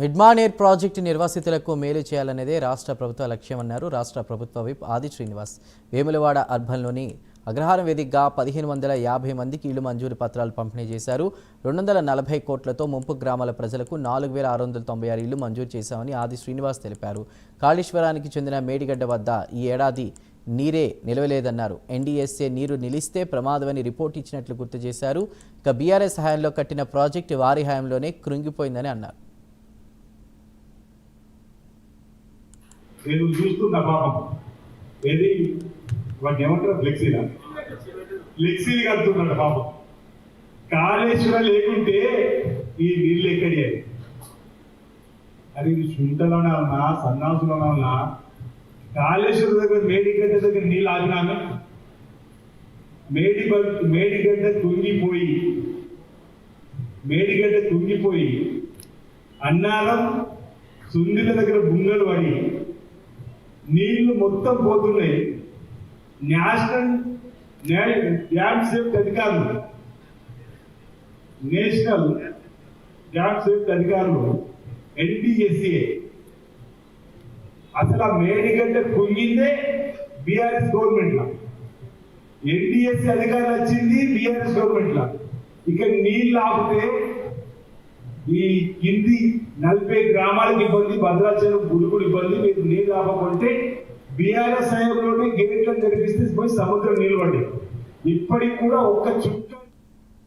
Mid Manair project నిర్వాసితులకు మేలు చేయాలనేదే రాష్ట్ర ప్రభుత్వ లక్ష్యమన్నారు రాష్ట్ర ప్రభుత్వ విప్ ఆది శ్రీనివాస్. వేములవాడ అర్బన్లోని అగ్రహారం వేదికగా పదిహేను వందల యాభై మందికి ఇళ్ళు మంజూరు పత్రాలు పంపిణీ చేశారు. రెండు వందల నలభై కోట్లతో ముంపు గ్రామాల ప్రజలకు నాలుగు వేల ఆరు వందల తొంభై ఆరు ఇళ్ళు మంజూరు చేశామని ఆది శ్రీనివాస్ తెలిపారు. కాళేశ్వరానికి చెందిన మేడిగడ్డ వద్ద ఈ ఏడాది నీరే నిలవలేదన్నారు. ఎన్డీఎస్ఏ నీరు నిలిస్తే ప్రమాదమని రిపోర్ట్ ఇచ్చినట్లు గుర్తు చేశారు. ఇక బీఆర్ఎస్ హయాంలో కట్టిన ప్రాజెక్టు వారి హయాంలోనే కృంగిపోయిందని అన్నారు. నేను చూస్తున్న పాపం. ఏది? వాటిని ఏమంటారు? ఫ్లెక్సీలా ఫ్లెక్సీలు కడుతున్నాడు పాపం. కాళేశ్వరం లేకుంటే ఈ నీళ్ళు ఎక్కడి అది ఇది శుంఠలోనే ఉన్నా సన్నాసులోనే ఉన్నా కాళేశ్వరం దగ్గర మేడిగడ్డ దగ్గర నీళ్ళు ఆగినాను మేడి మేడిగడ్డ కుంగిపోయి మేడిగడ్డ కుంగిపోయి అన్నారం సుందిల దగ్గర బుంగలు పడి నీళ్ళు మొత్తం పోతున్నాయి. నేషనల్ డ్యామ్ సేఫ్టీ అధికారులు. నేషనల్ డ్యామ్ సేఫ్టీ అధికారులు ఎన్డిఎస్ఏ అసలు ఆ మేడిగడ్డ కుంగిందే బీఆర్ఎస్ గవర్నమెంట్ లా ఎన్డిఎస్ఏ అధికారులు వచ్చింది బీఆర్ఎస్ గవర్నమెంట్ లా ఇక నీళ్ళు ఆపితే ఈ కింది నలభై గ్రామాలకు ఇబ్బంది భద్రాచలం గురుగుడు ఇబ్బంది మీరు నీళ్ళు ఆపకుంటే బీఆర్ఎస్ హయాంలోనే గేట్లను జరిపిస్తే పోయి సముద్రం నిలబడి. ఇప్పటికి కూడా ఒక్క చుట్టూ